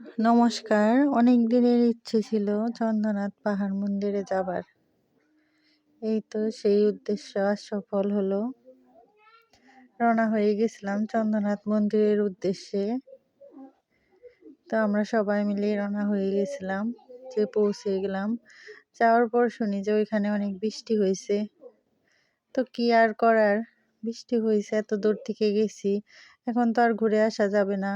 নমস্কার, অনেক দিনের ইচ্ছে ছিল চন্দ্রনাথ পাহাড় মন্দিরে যাবার। এই তো সেই উদ্দেশ্য আজ সফল হলো। রওনা হয়ে গেছিলাম চন্দ্রনাথ মন্দিরের উদ্দেশ্যে। তো আমরা সবাই মিলে রওনা হয়ে গেছিলাম যে পৌঁছে গেলাম। যাওয়ার পর শুনি যে ওইখানে অনেক বৃষ্টি হয়েছে। তো কি আর করার? বৃষ্টি হয়েছে, এত দূর থেকে গেছি। এখন তো আর ঘুরে আসা যাবে না।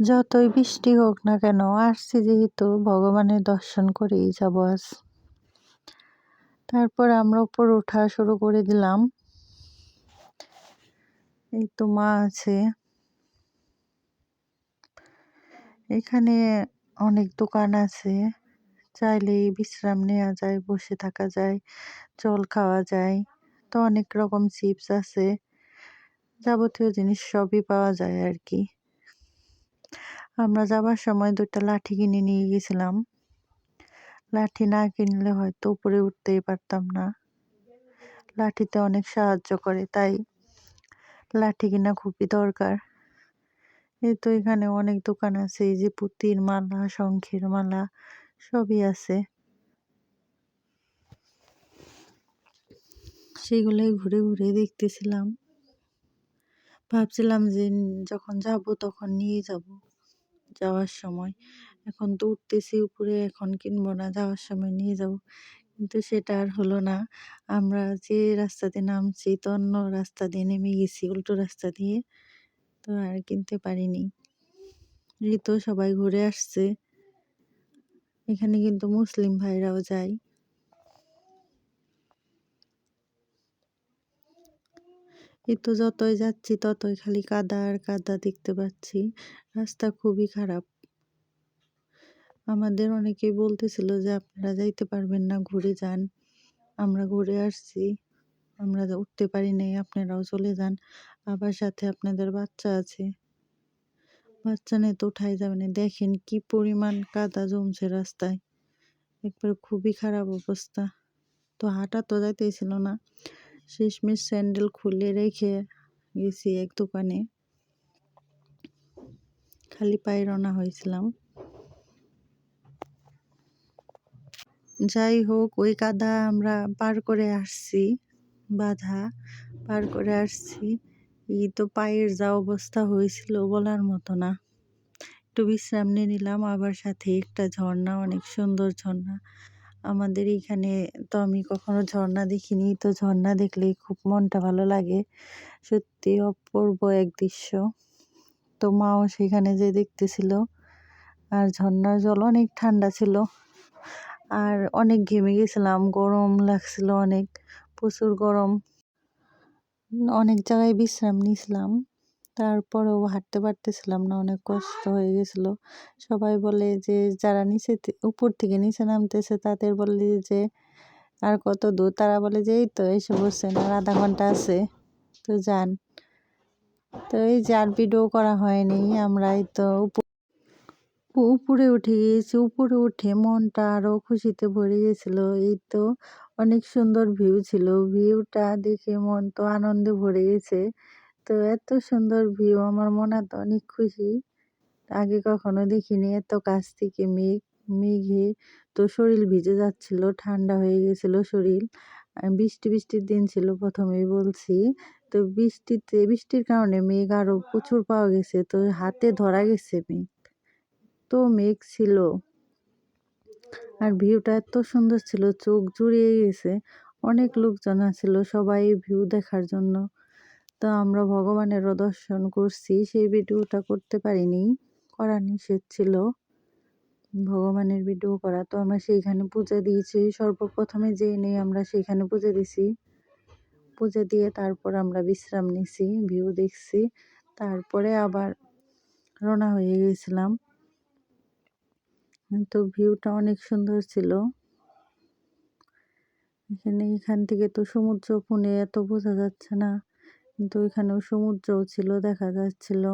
যতই বৃষ্টি হোক না কেন, আসছি যেহেতু ভগবানের দর্শন করেই যাব আজ। তারপর আমরা উপর ওঠা শুরু করে দিলাম। এই তো মা আছে। এখানে অনেক দোকান আছে। চাইলেই বিশ্রাম নেওয়া যায়, বসে থাকা যায়, জল খাওয়া যায়। তো অনেক রকম চিপস আছে। যাবতীয় জিনিস সবই পাওয়া যায় আর কি। আমরা যাবার সময় দুইটা লাঠি কিনে নিয়ে গেছিলাম। লাঠি না কিনলে হয়তো উপরে উঠতেই পারতাম না। লাঠিতে অনেক সাহায্য করে, তাই লাঠি কিনা খুবই দরকার। এই তো এখানে অনেক দোকান আছে, এই যে পুতির মালা, শঙ্খের মালা, সবই আছে। সেগুলোই ঘুরে ঘুরে দেখতেছিলাম। ভাবছিলাম যে যখন যাব তখন নিয়ে যাব যাওয়ার সময়। এখন তো উঠতেছি, উপরে এখন কিনবো না, যাওয়ার সময় নিয়ে যাব। কিন্তু সেটা আর হলো না। আমরা যে রাস্তাতে নামছি তো অন্য রাস্তা দিয়ে নেমে গেছি, উল্টো রাস্তা দিয়ে। তো আর কিনতে পারিনি। এই তো সবাই ঘুরে আসছে। এখানে কিন্তু মুসলিম ভাইরাও যায়। এই তো যতই যাচ্ছি ততই খালি কাদা আর কাদা দেখতে পাচ্ছি। রাস্তা খুবই খারাপ। আমাদের অনেকেই বলতেছিল যে, আপনারা যাইতে পারবেন না, ঘুরে যান। আমরা ঘুরে আসছি। আমরা উঠতে পারি নাই, আপনারাও চলে যান। আবার সাথে আপনাদের বাচ্চা আছে। বাচ্চা নিয়ে তো উঠাই যাবে না। দেখেন কি পরিমাণ কাদা জমছে রাস্তায়। একবার খুবই খারাপ অবস্থা। তো হাঁটা তো যাইতেছিল না। শেষমেশ স্যান্ডেল খুলে রেখে গেছি এক দোকানে। খালি পায়ে রওনা হয়েছিলাম। যাই হোক, ওই কাদা আমরা পার করে আসছি, বাধা পার করে আসছি। এই তো পায়ের যা অবস্থা হয়েছিল বলার মতো না। একটু বিশ্রাম নিয়ে নিলাম, আবার সাথে একটা ঝর্ণা, অনেক সুন্দর ঝর্ণা। আমাদের এইখানে তো আমি কখনো ঝর্ণা দেখিনি। তো ঝর্ণা দেখলেই খুব মনটা ভালো লাগে। সত্যি অপূর্ব এক দৃশ্য। তো মাও সেখানে যে দেখতেছিল, আর ঝর্ণার জল অনেক ঠান্ডা ছিল। আর অনেক ঘেমে গেছিলাম, গরম লাগছিল অনেক, প্রচুর গরম। অনেক জায়গায় বিশ্রাম নিয়েছিলাম। তারপরেও হাঁটতে পারতেছিলাম না, অনেক কষ্ট হয়ে গেছিল। সবাই বলে যে, যারা নিচে উপর থেকে নিচে নামতেছে, তাদের বলে যে, আর কত দূর? তারা বলে যে, এই তো এসে বসছেন আর আধা ঘণ্টা আছে, তো যান। তো এই যে, আর ভিডিও করা হয়নি, আমরা এই তো উপরে উঠে গিয়েছি উপরে উঠে মনটা আরও খুশিতে ভরে গেছিল। এই তো অনেক সুন্দর ভিউ ছিল, ভিউটা দেখে মন তো আনন্দে ভরে গেছে। তো এত সুন্দর ভিউ আমার মনে তো অনেক খুশি। আগে কখনো দেখিনি, এত কাছ থেকে মেঘ, মেঘে তো শরীর ভিজে যাচ্ছিল, ঠান্ডা হয়ে গেছিল শরীর। বৃষ্টি, বৃষ্টির দিন ছিল প্রথমেই বলছি। তো বৃষ্টিতে, বৃষ্টির কারণে মেঘ আরও প্রচুর পাওয়া গেছে, তো হাতে ধরা গেছে মেঘ। তো মেঘ ছিল। আর ভিউটা এত সুন্দর ছিল, চোখ জুড়িয়ে গেছে। অনেক লোকজন আছিল, সবাই ভিউ দেখার জন্য। তো আমরা ভগবানেরও দর্শন করছি। সেই ভিডিওটা করতে পারিনি, করা নিষেধ ছিল। ভগবানের ভিডিও করা, তো আমরা সেইখানে পূজা দিয়েছি। সর্বপ্রথমে যেই নেই আমরা সেইখানে পূজা দিছি। পূজা দিয়ে তারপর আমরা বিশ্রাম নিছি, ভিউ দেখছি। তারপরে আবার রওনা হয়ে গেছিলাম। তো ভিউটা অনেক সুন্দর ছিল। এখানে এখান থেকে তো সমুদ্র ফোনে এত বোঝা যাচ্ছে না। কিন্তু এখানেও সমুদ্রও ছিল, দেখা যাচ্ছিল।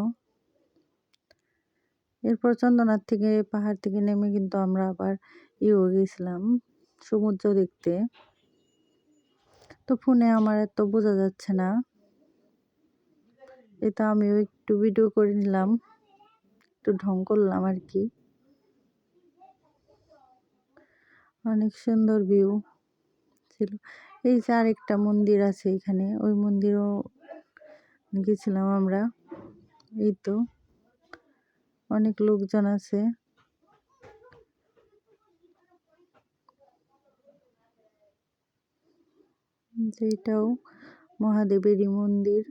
এরপর চন্দ্রনাথ থেকে, পাহাড় থেকে নেমে কিন্তু আমরা আবার ইয়েও গেছিলাম সমুদ্র দেখতে। তো ফোনে আমার এত বোঝা যাচ্ছে না। এটা আমিও একটু ভিডিও করে নিলাম, একটু ঢং করলাম আর কি। অনেক সুন্দর ভিউ ছিল। এই যে আরেকটা মন্দির আছে এখানে, ওই মন্দিরও গেছিলাম আমরা। এই তো অনেক লোকজন আছে। যেটাও মহাদেবেরই মন্দির।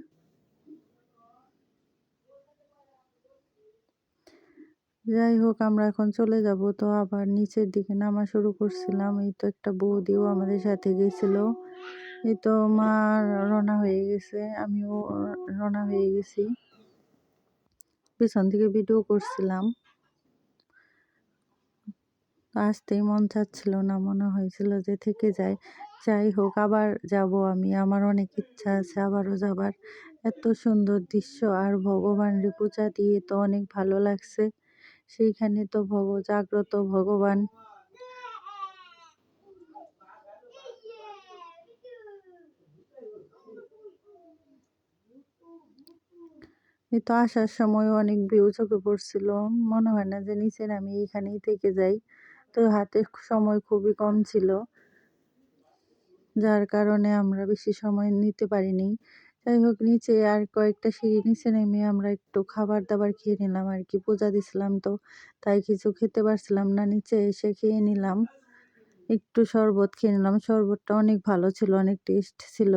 যাই হোক, আমরা এখন চলে যাব। তো আবার নিচের দিকে নামা শুরু করছিলাম। এই তো একটা বৌদিও আমাদের সাথে গেছিল। এই তো মা রওনা হয়ে গেছে, আমিও রওনা হয়ে গেছি। পিছন থেকে ভিডিও করছিলাম। আসতেই মন চাচ্ছিল না, মনে হয়েছিল যে থেকে যায়। যাই হোক, আবার যাব আমি, আমার অনেক ইচ্ছা আছে, আবারও যাবার। এত সুন্দর দৃশ্য, আর ভগবানের পূজা দিয়ে তো অনেক ভালো লাগছে। সেইখানে তো ভগ, জাগ্রত ভগবান। এই তো আসার সময় অনেক ভিউ চোখে পড়ছিল। মনে হয় না যে নিচের আমি এখানেই থেকে যাই। তো হাতে সময় খুবই কম ছিল। যার কারণে আমরা বেশি সময় নিতে পারিনি। যাই হোক, নিচে আর কয়েকটা সিঁড়ি নিচে নেমে আমরা একটু খাবার দাবার খেয়ে নিলাম আর কি। পূজা দিছিলাম তো, তাই কিছু খেতে পারছিলাম না। নিচে এসে খেয়ে নিলাম। একটু শরবত খেয়ে নিলাম। শরবতটা অনেক ভালো ছিল, অনেক টেস্ট ছিল।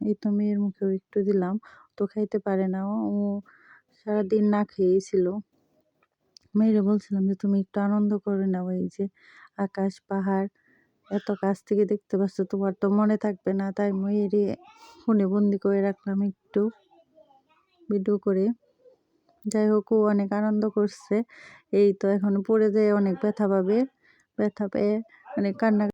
এই তো মেয়ের মুখেও একটু দিলাম। তো খাইতে পারে না। ও সারাদিন না খেয়েই ছিল মেয়েরে বলছিলাম যে, তুমি একটু আনন্দ করে নাও এই যে আকাশ, পাহাড়, এত কাছ থেকে দেখতে পাচ্ছ, তোমার তো মনে থাকবে না। তাই মেয়েরে ফোনে বন্দি করে রাখলাম একটু ভিডিও করে। যাই হোক, ও অনেক আনন্দ করছে। এই তো এখন পড়ে যেয়ে, অনেক ব্যথা পাবে। ব্যথা পেয়ে অনেক কান্না